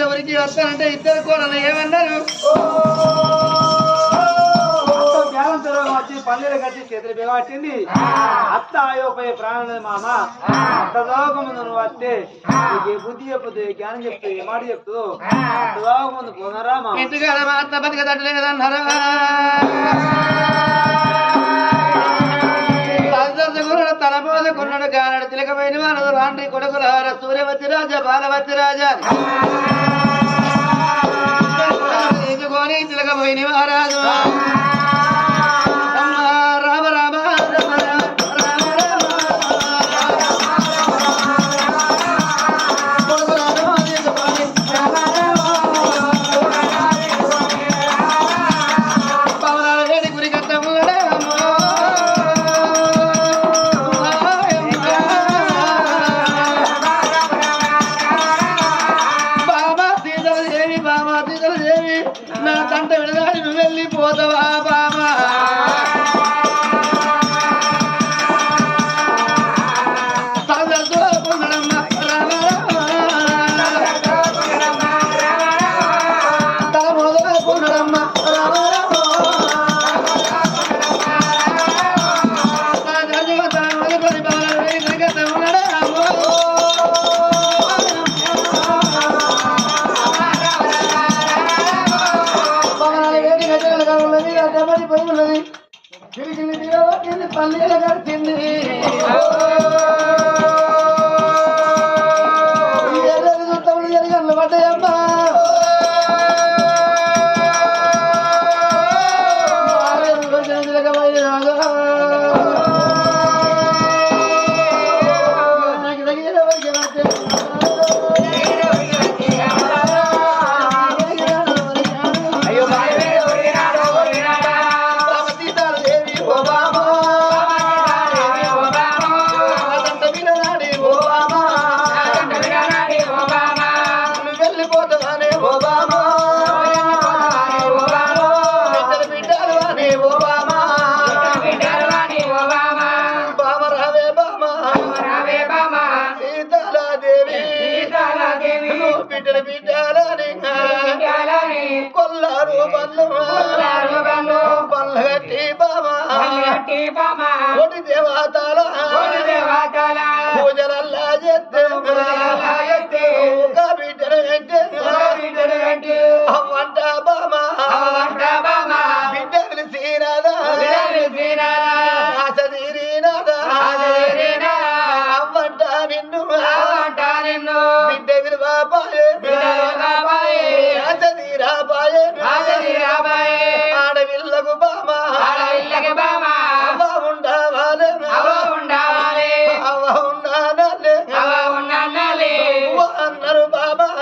ఎవరికి వస్తానంటే ఇద్దరు కూడా ఏమన్నారు? పల్లెలు కట్టి చేతులు బిగబట్టింది అత్త ఆయోపై ప్రాణం మామ. అత్త ముందు నువ్వు వస్తే నీకు బుద్ధి జ్ఞానం చెప్తుంది ఏ మాట పోనరా మా అత్త బతిక తట్టలేదన్నారా? తిలకమైన రాండ్రి కొడుకులార సూర్యవతి రాజా బాలవతి రాజా. తీసుకొని తిలకమైన మహారాజు ఉన్నది అడ్డబడి పోయి ఉన్నది గిరిగిరి దిగబట్టింది పల్లీల కట్టింది పడ్డాయమ్మా బిడ్డలని కొల్లారు బండ్లు బామ కోటి దేవతల విలువ పాయే ఆశ తీరాపాయే ఆడవిల్లకు బామ. అవ్వ ఉండవాలే. అవ్వ ఉండాలే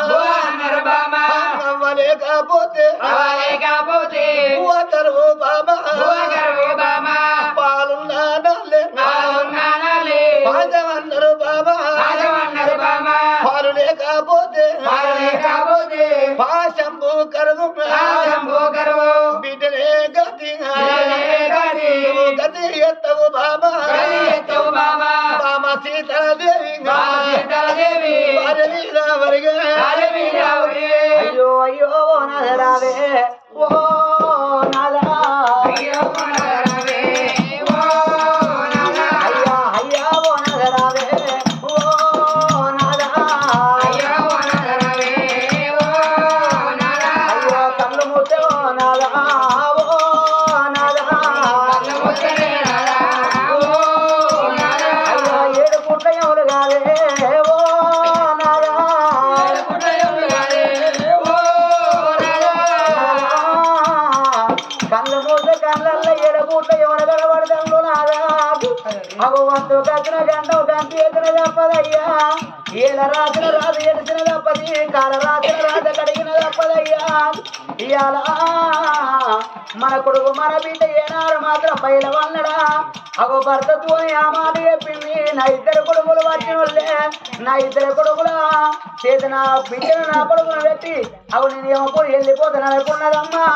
అవ్వ అన్నారు బామ. అవ్వలేకపోతే అవ్వ కరువు బామ. పాలున్నానాలే. పాదమన్నారు బామ. పాలు లేకపోతే পাশা అగో కసిన కచ్చిన గంట గంట ఎత్తిన తప్పదయ్యా. ఏల రాసిన రాజు ఎడిసిన తప్పది కాల రాసిన రాజు కడిగిన తప్పదయ్యా. ఇయాల మన కొడుకు మన బిడ్డ ఏనాడు మాత్రం పైల వల్లడా అగో భర్తతో ఆ మాట చెప్పింది నా ఇద్దరు కొడుకులు వచ్చిన వాళ్ళే. నా ఇద్దరు కొడుకుల చేతి నా బిడ్డను నా కొడుకును పెట్టి అవు నేను ఏమో వెళ్ళిపోతాను అనుకున్నదమ్మా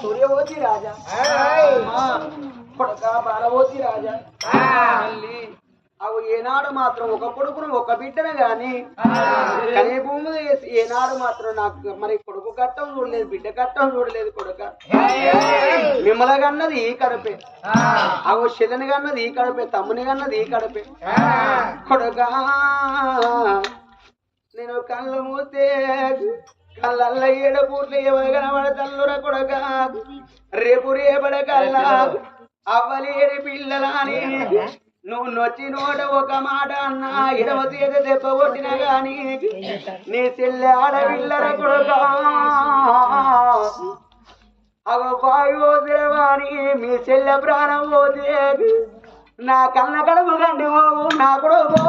సూర్యవతి రాజా. అమ్మా, పోతి రాజా. అవు ఏనాడు మాత్రం ఒక కొడుకును ఒక బిడ్డను గాని కనే భూమి వేసి ఏనాడు మాత్రం నాకు మరి కొడుకు కట్టం చూడలేదు బిడ్డ కట్టం చూడలేదు కొడుక. మిమ్మల్ని కన్నది ఈ కడపే. అవు శిలని కన్నది ఈ కడపే తమ్ముని కన్నది ఈ కడపే. కొడుక నేను కళ్ళు మూస్తే కళ్ళల్ల పూర్తి ఎవరు కనబడతల్లురా కొడక. రేపు రేపడ అవ్వలేని పిల్లలాని నువ్వు నొచ్చి నోట ఒక మాట అన్నా ఇడవ తీద దెబ్బ కొట్టిన గాని నీ చెల్లె ఆడపిల్లల కొడుక. అవ వాయు దేవాని మీ చెల్లె ప్రాణం పోతే నా కన్న కడుపు కండి నా కొడుకో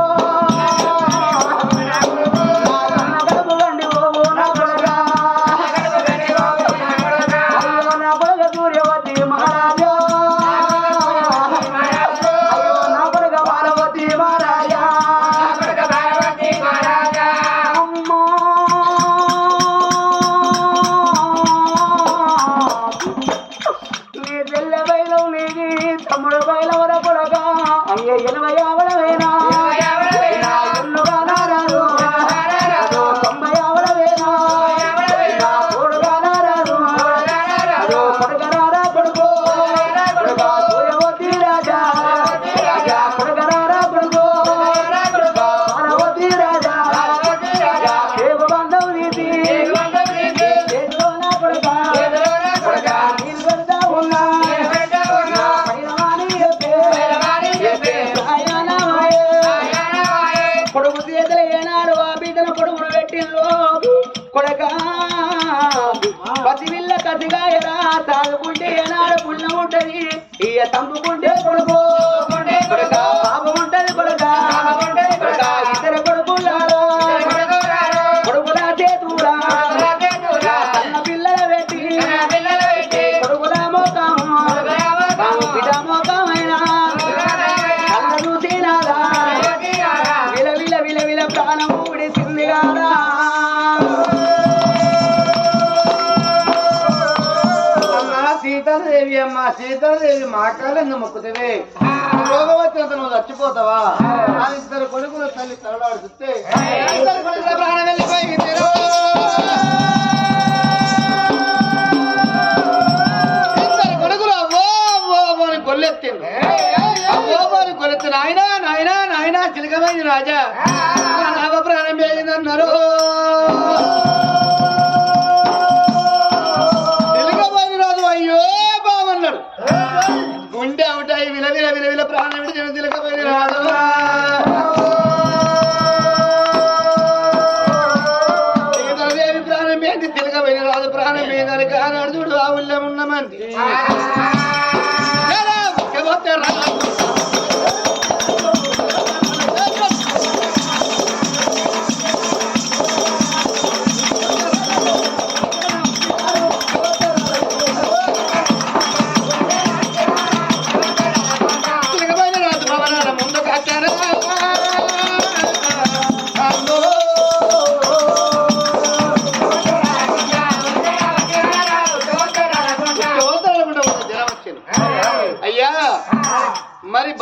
కొడుకును కొడగా కొడక పసివిల్ల కసిగాయరా తాగుకుంటే ఏనాడు పుణ్యం ఉంటది? ఇయ తంపుకుంటే కొడుకు. అమ్మా సీతాదేవి మాట్లాడంగా మొక్కుతవే. రోగవచ్చినంత నువ్వు చచ్చిపోతావా? ఆ ఇద్దరు కొడుకుల తల్లి తలలాడుతుంటే ఇద్దరు కొడుకుల ప్రాణం వెళ్ళిపోయింది రో. ఇద్దరు కొడుకులు అవ్వో అవ్వో అవ్వో అని కొల్లెత్తింది అవ్వో అవ్వో అని కొల్లెత్తి నాయనా నాయనా నాయనా చిలకమైంది రాజా. ప్రాణం గుండె అవుతాయి విల విల విల విల ప్రాణం విడిచిన తిలకపోయిన రాజు సీతాదేవి ప్రాణం ఏంటి తిలకపోయిన రాజు ప్రాణం ఏందని కానాడు చూడు ఆ ఊళ్ళో ఉన్న మంది.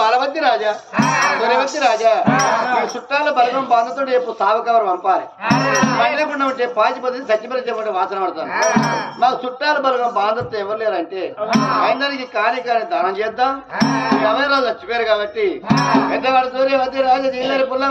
బలవతి రాజా. దొరవతి రాజా. చుట్టాల బలగం బాధతో రేపు సాగు కవర్ పంపాలి పండకుండా ఉంటే పాచిపోతే చచ్చిపోతే చెప్పండి వాసన పడతాను మాకు చుట్టాల బలగం బాధతో ఎవరు లేరంటే ఆయనకి కాని కాని దానం చేద్దాం. ఎవరి రోజు చచ్చిపోయారు కాబట్టి పెద్దవాడు సూర్యవతి రాజు జీల్లరి పుల్ల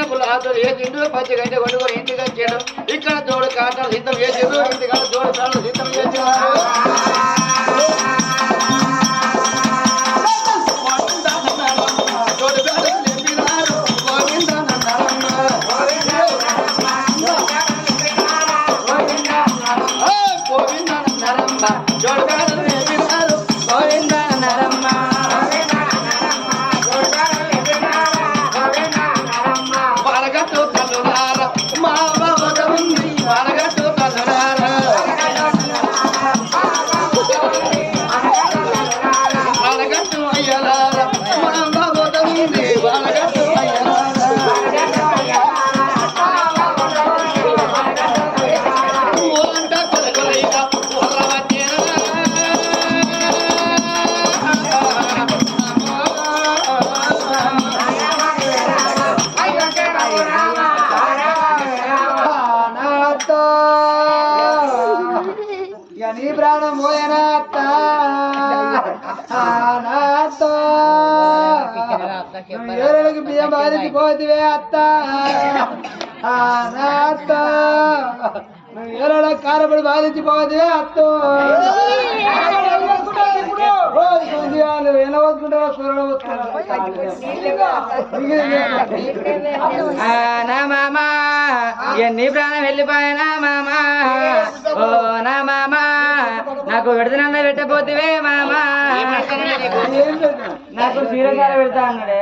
ఎండిన పుల్ల ఏ తిండు పచ్చి గంట కొట్టుకొని ఇంటికి వచ్చాడు. ఇక్కడ జోడు కాటం సిద్ధం చేసాడు ఇంటికాడ జోడు తాడు సిద్ధం చేసేవారు నీ ప్రాణం పోయనాతో ఏళ్ళకి బియ్యం బాధికి పోతివే అత్త నాతో నువ్వు ఏళ్ళలో కారపడి బాధించిపోవద్దువే అత్తో ఎనవద్దుకుంటావా ఎన్ని ప్రాణం వెళ్ళిపోయినా మామ? ఓ నా మామ నాకు విడదనన్న పెట్టపోతివే మామ. నాకు చీరకాయ పెడతా అన్నాడే.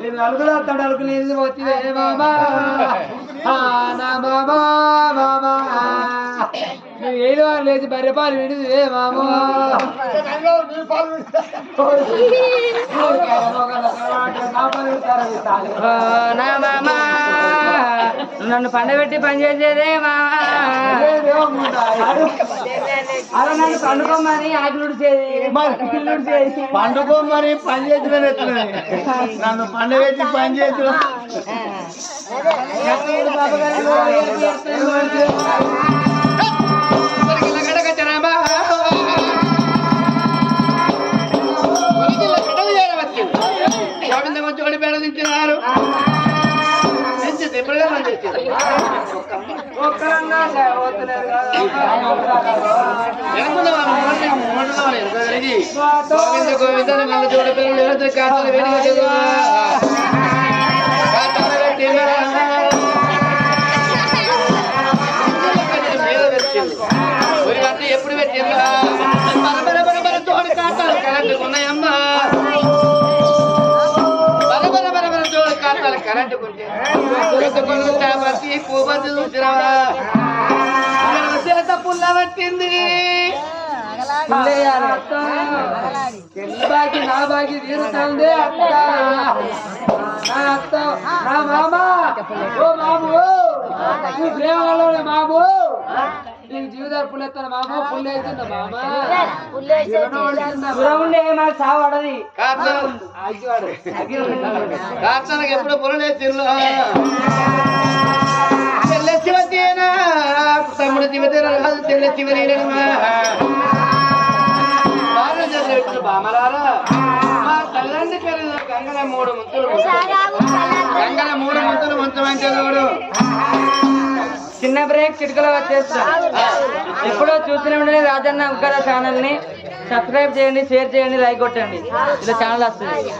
నేను అలుగులు వస్తాడు మామా. నా మామా మామా. నువ్వు ఏడు వారు లేచి బర్రె పాలు విడిదివే మామా. నా మామ. నన్ను పండబెట్టి పని చేసేదే మామ. అలా నన్ను పండుకోమని ఆకులుడిచేది పండుకోమని పని చేసిన నన్ను పండుగ పని చేసిన. గోవింద కొంచెం తిరిగి గోవింద గోవింద అని మళ్ళీ చూడ పిల్లలు పూబతి చూసిరావా? చేత పుల్ల పట్టింది. బాకి నా బాకి తీరుతుంది అత్త నా అత్త నా మామ. ఓ మాము నువ్వు ప్రేమ వల్ల మాము. నీకు జీవితాలు పుల్లెత్తాను మామ? పుల్లు అవుతున్నా మామ? ఉండే మాకు సావడది ఎప్పుడు పుల్లలే తిల్లు తెల్ల శివతేనా తమ్ముడు శివతేన రాదు తెల్ల చదివేట్టు బామలారా మా తల్లండి పేరు గంగన మూడు ముంతులు గంగన మూడు ముంతులు ముంచమంటే చూడు చిన్న బ్రేక్ చిటికలో వచ్చేస్తా. ఎప్పుడో చూస్తూనే ఉండండి రాజన్న ఉగ్గారా ఛానల్ని సబ్స్క్రైబ్ చేయండి షేర్ చేయండి లైక్ కొట్టండి. ఇలా ఛానల్ వస్తుంది.